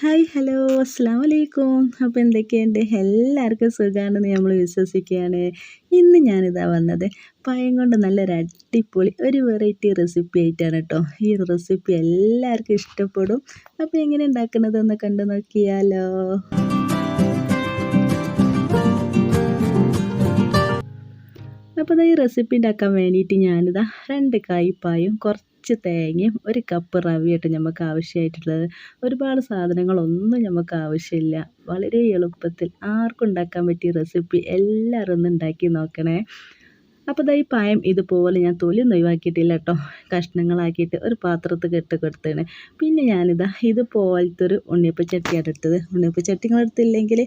Hi hello. അസ്സാം വലൈക്കും അപ്പോൾ എന്തൊക്കെയുണ്ട്? എല്ലാവർക്കും സുഖമാണെന്ന് നമ്മൾ വിശ്വസിക്കുകയാണ്. ഇന്ന് ഞാനിതാ വന്നത് പഴം കൊണ്ട് നല്ലൊരു അടിപൊളി ഒരു വെറൈറ്റി റെസിപ്പി ആയിട്ടാണ് കേട്ടോ ഈ റെസിപ്പി എല്ലാവർക്കും ഇഷ്ടപ്പെടും. അപ്പോൾ എങ്ങനെ ഉണ്ടാക്കുന്നതെന്ന് കണ്ടു നോക്കിയാലോ. അപ്പോൾ ഈ റെസിപ്പി ഉണ്ടാക്കാൻ വേണ്ടിയിട്ട് ഞാനിതാ രണ്ട് കായ്പായും കുറച്ച് കുറച്ച് തേങ്ങയും ഒരു കപ്പ് റവിയായിട്ട് നമുക്ക് ആവശ്യമായിട്ടുള്ളത് ഒരുപാട് സാധനങ്ങളൊന്നും നമുക്ക് ആവശ്യമില്ല. വളരെ എളുപ്പത്തിൽ ആർക്കും ഉണ്ടാക്കാൻ പറ്റിയ റെസിപ്പി എല്ലാവരും ഒന്ന് ഉണ്ടാക്കി നോക്കണേ. അപ്പോൾ ഈ പായം ഇതുപോലെ ഞാൻ തൊലി ഒഴിവാക്കിയിട്ടില്ല കേട്ടോ. കഷ്ണങ്ങളാക്കിയിട്ട് ഒരു പാത്രത്തിൽ കെട്ട് കൊടുത്തേണ് പിന്നെ ഞാനിതാ ഇതുപോലത്തെ ഒരു ഉണ്ണിയപ്പച്ചട്ടിയാണ് എടുത്തത്. ഉണ്ണിയപ്പച്ചട്ടി എടുത്തില്ലെങ്കിൽ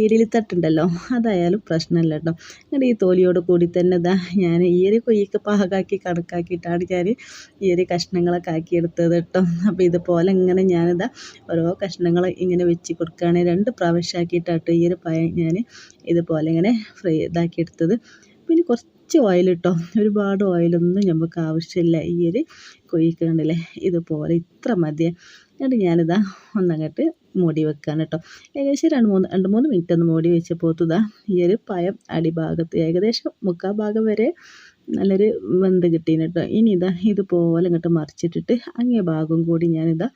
ഈരിലി തട്ടുണ്ടല്ലോ അതായാലും പ്രശ്നമല്ല കേട്ടോ. എന്നിട്ട് ഈ തോലിയോട് കൂടി തന്നെ ഇതാ ഞാൻ ഈ ഒരു കൊയ്യൊക്കെ പാകാക്കി കണക്കാക്കിയിട്ടാണ് ഞാൻ ഈ ഒരു കഷ്ണങ്ങളൊക്കെ ആക്കിയെടുത്തത് കേട്ടോ. അപ്പോൾ ഇതുപോലെ ഇങ്ങനെ ഞാനിതാ ഓരോ കഷ്ണങ്ങൾ ഇങ്ങനെ വെച്ച് കൊടുക്കുകയാണെങ്കിൽ രണ്ട് പ്രാവശ്യം ആക്കിയിട്ടാട്ടോ ഈ ഒരു പായം ഞാൻ ഇതുപോലെ ഇങ്ങനെ ഫ്രൈ ഇതാക്കിയെടുത്തത് പിന്നെ കുറച്ച് ഓയിൽ കേട്ടോ ഒരുപാട് ഓയിലൊന്നും നമുക്ക് ആവശ്യമില്ല. ഈ ഒരു കൊയ്ക്ക് ഇതുപോലെ ഇത്ര മതി. എന്നിട്ട് ഞാനിതാ ഒന്നങ്ങോട്ട് മൂടി വെക്കാൻ കേട്ടോ ഏകദേശം രണ്ട് മൂന്ന് രണ്ട് മൂന്ന് മിനിറ്റ് ഒന്ന് മൂടി വെച്ചപ്പോൾ ഇതാ ഈ ഒരു പഴം അടിഭാഗത്ത് ഏകദേശം മുക്കാൽ ഭാഗം വരെ നല്ലൊരു വെന്ത് കിട്ടീന് കേട്ടോ ഇനി ഇതാ ഇതുപോലെ ഇങ്ങോട്ട് മറിച്ചിട്ടിട്ട് അങ്ങേ ഭാഗം കൂടി ഞാനിതാ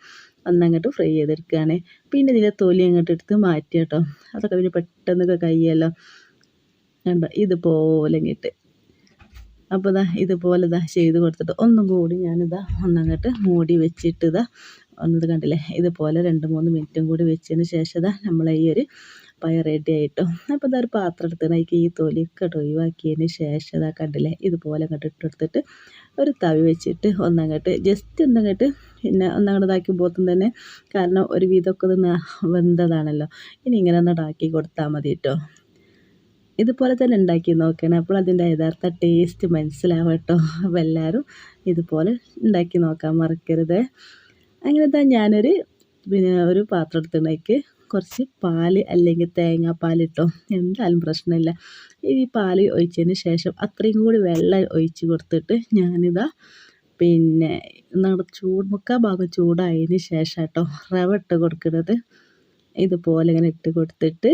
ഒന്നങ്ങോട്ട് ഫ്രൈ ചെയ്തെടുക്കുകയാണ് പിന്നെ ഇതിലെ തൊലി അങ്ങോട്ട് എടുത്ത് മാറ്റി കേട്ടോ അതൊക്കെ പിന്നെ പെട്ടെന്നൊക്കെ കഴിയുമല്ലോ കണ്ടോ ഇതുപോലെ ഇങ്ങിട്ട്. അപ്പോൾ ഇതാ ഇതുപോലെ ഇതാ ചെയ്ത് കൊടുത്തിട്ട് ഒന്നും കൂടി ഞാനിതാ ഒന്നങ്ങോട്ട് മൂടി വെച്ചിട്ട് ഇതാ ഒന്നത് കണ്ടില്ലേ? ഇതുപോലെ രണ്ട് മൂന്ന് മിനിറ്റും കൂടി വെച്ചതിന് ശേഷം ഇതാ നമ്മൾ ഈ ഒരു പയർ റെഡി ആയിട്ടോ. അപ്പോൾ ഇതാ ഒരു പാത്രം എടുത്ത് അതിലേക്ക് ഈ തൊലിയൊക്കെ ഒഴിവാക്കിയതിന് ശേഷം ഇതാ കണ്ടില്ലേ? ഇതുപോലെ അങ്ങോട്ട് ഇട്ടെടുത്തിട്ട് ഒരു തവി വെച്ചിട്ട് ഒന്നങ്ങോട്ട് ജസ്റ്റ് ഒന്നങ്ങോട്ട് പിന്നെ ഒന്നങ്ങോട്ട് ഇതാക്കി തന്നെ. കാരണം ഒരു വിധമൊക്കെ ഇത് വെന്തതാണല്ലോ. ഇനി ഇങ്ങനെ ഒന്ന് ഇതാക്കി കൊടുത്താൽ മതി കേട്ടോ ഇതുപോലെ തന്നെ ഉണ്ടാക്കി നോക്കണം. അപ്പോൾ അതിന്റെ യഥാർത്ഥ ടേസ്റ്റ് മനസ്സിലാവും കേട്ടോ. അപ്പോൾ എല്ലാവരും ഇതുപോലെ ഉണ്ടാക്കി നോക്കാൻ മറക്കരുത്. അങ്ങനെ തന്നെ ഞാനൊരു പിന്നെ ഒരു പാത്രം എടുത്തിട്ടുണ്ടെങ്കിൽ കുറച്ച് പാൽ അല്ലെങ്കിൽ തേങ്ങാപ്പാൽ ഇട്ടോ. എന്തായാലും പ്രശ്നമില്ല. ഈ പാൽ ഒഴിച്ചതിന് ശേഷം അത്രയും കൂടി വെള്ളം ഒഴിച്ച് കൊടുത്തിട്ട് ഞാനിതാ പിന്നെ നമ്മുടെ ചൂട് മുക്കാൽ ഭാഗം ചൂടായതിന് ശേഷം കേട്ടോ റവ ഇട്ട് കൊടുക്കുന്നത്. ഇതുപോലെ ഇങ്ങനെ ഇട്ട് കൊടുത്തിട്ട്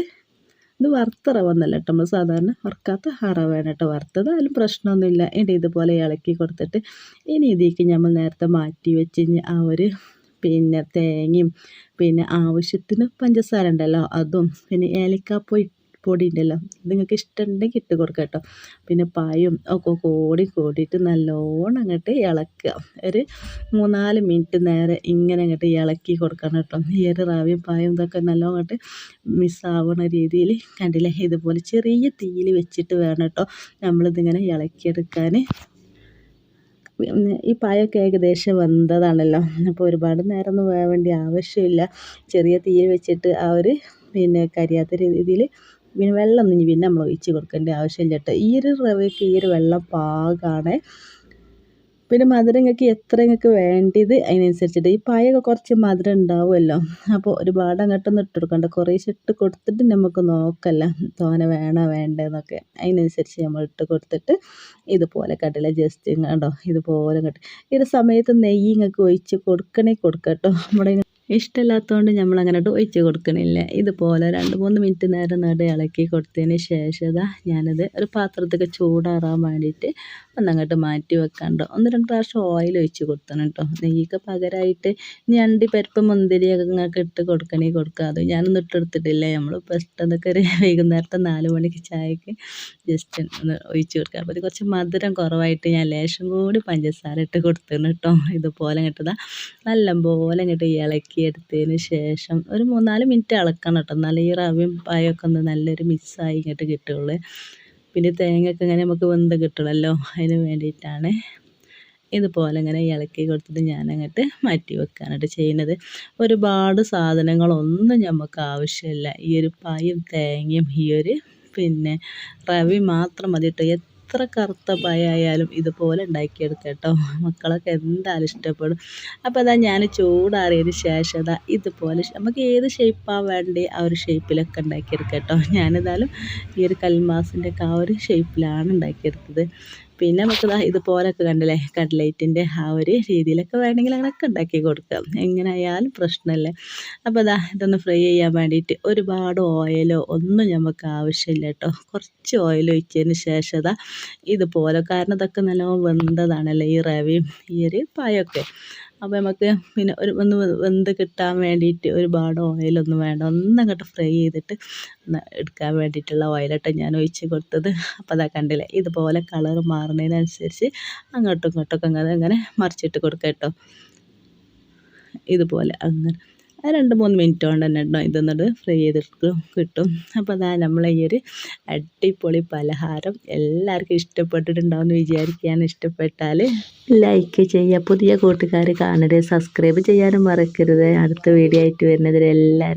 ഇത് വറുത്ത റവ എന്നല്ല കേട്ടോ. നമ്മൾ സാധാരണ വറുക്കാത്ത ആ റവയാണ് കേട്ടോ അതിലും പ്രശ്നമൊന്നുമില്ല. ഇനി ഇതുപോലെ ഇളക്കി കൊടുത്തിട്ട് ഇനി ഇതിലേക്ക് നമ്മൾ നേരത്തെ മാറ്റി വെച്ച് ആ ഒരു പിന്നെ തേങ്ങയും പിന്നെ ആവശ്യത്തിന് പഞ്ചസാര ഉണ്ടല്ലോ. അതും പിന്നെ ഏലക്കാപ്പൊടി പൊടി ഉണ്ടല്ലോ നിങ്ങൾക്ക് ഇഷ്ടമുണ്ടെങ്കിൽ ഇട്ട് കൊടുക്കുക കേട്ടോ. പിന്നെ പായും ഒക്കെ കൂടി കൂടിയിട്ട് നല്ലോണം അങ്ങോട്ട് ഇളക്കുക ഒരു മൂന്നാൽ മിനിറ്റ് നേരെ ഇങ്ങനെ അങ്ങോട്ട് ഇളക്കി കൊടുക്കണം കേട്ടോ. ഈ ഒരു റാവിയും പായും ഇതൊക്കെ നല്ലോണം അങ്ങോട്ട് മിസ്സാവണ രീതിയിൽ കണ്ടില്ലേ? ഇതുപോലെ ചെറിയ തീയിൽ വെച്ചിട്ട് വേണം കേട്ടോ നമ്മളിതിങ്ങനെ ഇളക്കിയെടുക്കാൻ ഈ പായൊക്കെ ഏകദേശം വെന്തതാണല്ലോ. അപ്പോൾ ഒരുപാട് നേരമൊന്നും വേവേണ്ട ആവശ്യമില്ല. ചെറിയ തീയിൽ വെച്ചിട്ട് ആ ഒരു പിന്നെ കരിയാത്ത രീതിയിൽ പിന്നെ വെള്ളമൊന്നും ഇനി പിന്നെ നമ്മൾ ഒഴിച്ച് കൊടുക്കേണ്ട ആവശ്യമില്ല കേട്ടോ. ഈ ഒരു റവയ്ക്ക് ഈ ഒരു വെള്ളം പാകമാണ് പിന്നെ മധുരം നിങ്ങൾക്ക് എത്ര നിങ്ങൾക്ക് വേണ്ടത് അതിനനുസരിച്ചിട്ട് ഈ പായൊക്കെ കുറച്ച് മധുരം ഉണ്ടാവുമല്ലോ. അപ്പോൾ ഒരുപാട് അങ്ങോട്ടൊന്നും ഇട്ട് കൊടുക്കണ്ട. കുറേശ്ശെ ഇട്ട് കൊടുത്തിട്ട് നമുക്ക് നോക്കല്ല. തോന വേണോ വേണ്ടതെന്നൊക്കെ അതിനനുസരിച്ച് നമ്മൾ ഇട്ട് കൊടുത്തിട്ട് ഇതുപോലെ കട്ടില്ല ജസ്റ്റ് കണ്ടോ? ഇതുപോലെ കട്ടി ഈ ഒരു സമയത്ത് നെയ്യ് നിങ്ങൾക്ക് ഒഴിച്ച് കൊടുക്കണേ കൊടുക്കട്ടോ കേട്ടോ. നമ്മുടെ ഇഷ്ടമില്ലാത്തതുകൊണ്ട് നമ്മൾ അങ്ങോട്ട് ഒഴിച്ച് കൊടുക്കണില്ല. ഇതുപോലെ രണ്ട് മൂന്ന് മിനിറ്റ് നേരം നട ഇളക്കി കൊടുത്തതിന് ശേഷം ഇതാ ഞാനത് ഒരു പാത്രത്തൊക്കെ ചൂടാറാൻ വേണ്ടിയിട്ട് ഒന്നങ്ങോട്ട് മാറ്റി വെക്കാണ്ട്. ഒന്ന് രണ്ട് പ്രാവശ്യം ഓയിൽ ഒഴിച്ച് കൊടുത്തണം കേട്ടോ നെയ്യൊക്കെ പകരമായിട്ട് ഇനി അണ്ടി പരിപ്പ് മുന്തിരിയൊക്കെ നിങ്ങൾക്ക് ഇട്ട് കൊടുക്കണേ കൊടുക്കുക അത് ഞാനൊന്നും ഇട്ടെടുത്തിട്ടില്ല. നമ്മൾ പെട്ടെന്നൊക്കെ ഒരു വൈകുന്നേരത്തെ നാല് മണിക്ക് ചായക്ക് ജസ്റ്റ് ഒന്ന് ഒഴിച്ച് കൊടുക്കാം. അപ്പോൾ കുറച്ച് മധുരം കുറവായിട്ട് ഞാൻ ലേശം കൂടി പഞ്ചസാര ഇട്ട് കൊടുത്തിരുന്നു കേട്ടോ ഇതുപോലെ ഇങ്ങോട്ട് നല്ലപോലെ ഇങ്ങോട്ട് ഇളക്കി എടുത്തതിന് ശേഷം ഒരു മൂന്നാൽ മിനിറ്റ് ഇളക്കണം കേട്ടോ എന്നാലേ ഈ റവയും പായൊക്കെ ഒന്ന് നല്ലൊരു മിക്സായി ഇങ്ങോട്ട് കിട്ടുള്ളൂ. പിന്നെ തേങ്ങയൊക്കെ ഇങ്ങനെ നമുക്ക് വെന്ത് കിട്ടണമല്ലോ അതിന് വേണ്ടിയിട്ടാണ് ഇതുപോലെ ഇങ്ങനെ ഇളക്കി കൊടുത്തിട്ട് ഞാൻ അങ്ങോട്ട് മാറ്റി വെക്കാനായിട്ട് ചെയ്യുന്നത്. ഒരുപാട് സാധനങ്ങളൊന്നും നമുക്ക് ആവശ്യമില്ല. ഈ ഒരു പായും തേങ്ങയും ഈ ഒരു പിന്നെ റവി മാത്രം മതി കേട്ടോ എത്ര കറുത്ത പായായാലും ഇതുപോലെ ഉണ്ടാക്കിയെടുക്കാം കേട്ടോ മക്കളൊക്കെ എന്തായാലും ഇഷ്ടപ്പെടും. അപ്പോൾ അതാ ഞാൻ ചൂടാറിയതിന് ശേഷം അതാ ഇതുപോലെ നമുക്ക് ഏത് ഷേപ്പാണ് വേണ്ടേ ആ ഒരു ഷേപ്പിലൊക്കെ ഉണ്ടാക്കിയെടുക്കാം കേട്ടോ ഞാനെന്തായാലും ഈ ഒരു കൽമാസിന്റെ ഒക്കെ ആ ഒരു ഷേപ്പിലാണ് ഉണ്ടാക്കിയെടുത്തത്. പിന്നെ നമുക്ക് ഇതുപോലൊക്കെ കണ്ടില്ലേ കട്ട്ലൈറ്റിന്റെ ആ ഒരു രീതിയിലൊക്കെ വേണമെങ്കിൽ അങ്ങനെയൊക്കെ ഉണ്ടാക്കി കൊടുക്കാം. എങ്ങനെയായാലും പ്രശ്നമില്ല. അപ്പോൾ അതാ ഇതൊന്ന് ഫ്രൈ ചെയ്യാൻ വേണ്ടിയിട്ട് ഒരുപാട് ഓയിലോ ഒന്നും നമുക്ക് ആവശ്യമില്ല കേട്ടോ. കുറച്ച് ഓയിൽ ഒഴിച്ചതിന് ശേഷം ഇതാ ഇതുപോലെ. കാരണം ഇതൊക്കെ നല്ലോണം വെന്തതാണല്ലേ ഈ റവയും ഈ ഒരു പായൊക്കെ. അപ്പോൾ നമുക്ക് പിന്നെ ഒരു ഒന്ന് വെന്ത് കിട്ടാൻ വേണ്ടിയിട്ട് ഒരുപാട് ഓയിലൊന്നും വേണ്ട. ഒന്നങ്ങോട്ട് ഫ്രൈ ചെയ്തിട്ട് എടുക്കാൻ വേണ്ടിയിട്ടുള്ള ഓയിലട്ടോ ഞാൻ ഒഴിച്ച് കൊടുത്തത്. അപ്പോൾ അതാ കണ്ടില്ലേ ഇതുപോലെ കളർ മാറുന്നതിനനുസരിച്ച് അങ്ങോട്ടും ഇങ്ങോട്ടൊക്കെ അങ്ങനെ അങ്ങനെ മറിച്ചിട്ട് കൊടുക്കാം കേട്ടോ. ഇതുപോലെ അങ്ങനെ. രണ്ട് മൂന്ന് മിനിറ്റ് കൊണ്ട് തന്നെ ഇടണം. ഇത് എന്നിട്ട് ഫ്രൈ ചെയ്തിട്ട് കിട്ടും. അപ്പോൾ അതാ നമ്മളെ ഈ ഒരു അടിപൊളി പലഹാരം എല്ലാവർക്കും ഇഷ്ടപ്പെട്ടിട്ടുണ്ടാവും എന്ന് വിചാരിക്കാൻ ഇഷ്ടപ്പെട്ടാൽ ലൈക്ക് ചെയ്യുക. പുതിയ കൂട്ടുകാർ കാണരുത്. സബ്സ്ക്രൈബ് ചെയ്യാനും മറക്കരുത്. അടുത്ത വീഡിയോ ആയിട്ട് വരുന്നതിൽ എല്ലാവരും